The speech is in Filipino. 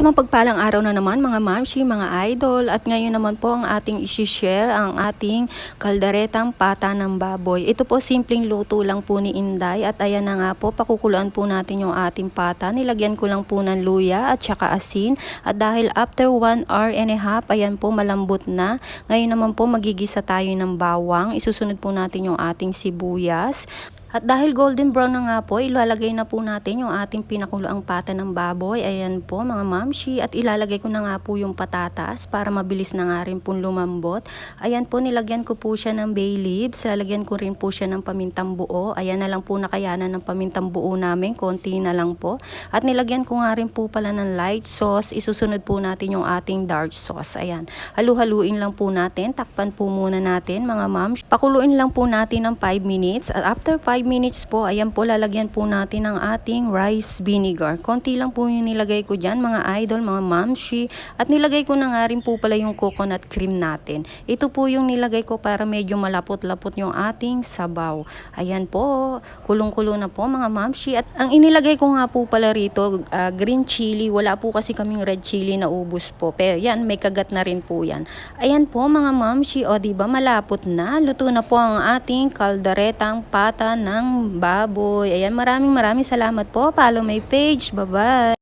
Isang mapagpalang araw na naman mga mamshi, mga idol at ngayon naman po ang ating isi-share ang ating kalderetang pata ng baboy. Ito po simpleng luto lang po ni Inday at ayan na nga po pakukuluan po natin yung ating pata. Nilagyan ko lang po ng luya at saka asin at dahil after 1 hour and a half ayan po malambot na. Ngayon naman po magigisa tayo ng bawang. Isusunod po natin yung ating sibuyas. At dahil golden brown na nga po, ilalagay na po natin yung ating pinakuloang pata ng baboy. Ayan po mga mamshi. At ilalagay ko na nga po yung patatas para mabilis na nga rin po lumambot. Ayan po, nilagyan ko po siya ng bay leaves. Lalagyan ko rin po siya ng pamintang buo. Ayan na lang po nakayanan ng pamintang buo namin. Konti na lang po. At nilagyan ko nga rin po pala ng light sauce. Isusunod po natin yung ating dark sauce. Ayan. Halu-haluin lang po natin. Takpan po muna natin mga mams. Pakuluin lang po natin ng 5 minutes. At after 5 minutes po, ayan po lalagyan po natin ng ating rice vinegar. Konti lang po yung nilagay ko dyan mga idol, mga mamshi. At nilagay ko na nga rin po pala yung coconut cream natin. Ito po yung nilagay ko para medyo malapot-lapot yung ating sabaw. Ayan po, kulong-kulo na po mga mamshi. At ang inilagay ko nga po pala rito, ah, green chili. Wala po kasi kaming red chili na ubos po. Pero yan, may kagat na rin po yan. Ayan po mga mamshi, o di ba malapot na. Luto na po ang ating kalderetang pata ng baboy. Ayan, maraming maraming salamat po. Follow my page. Bye-bye.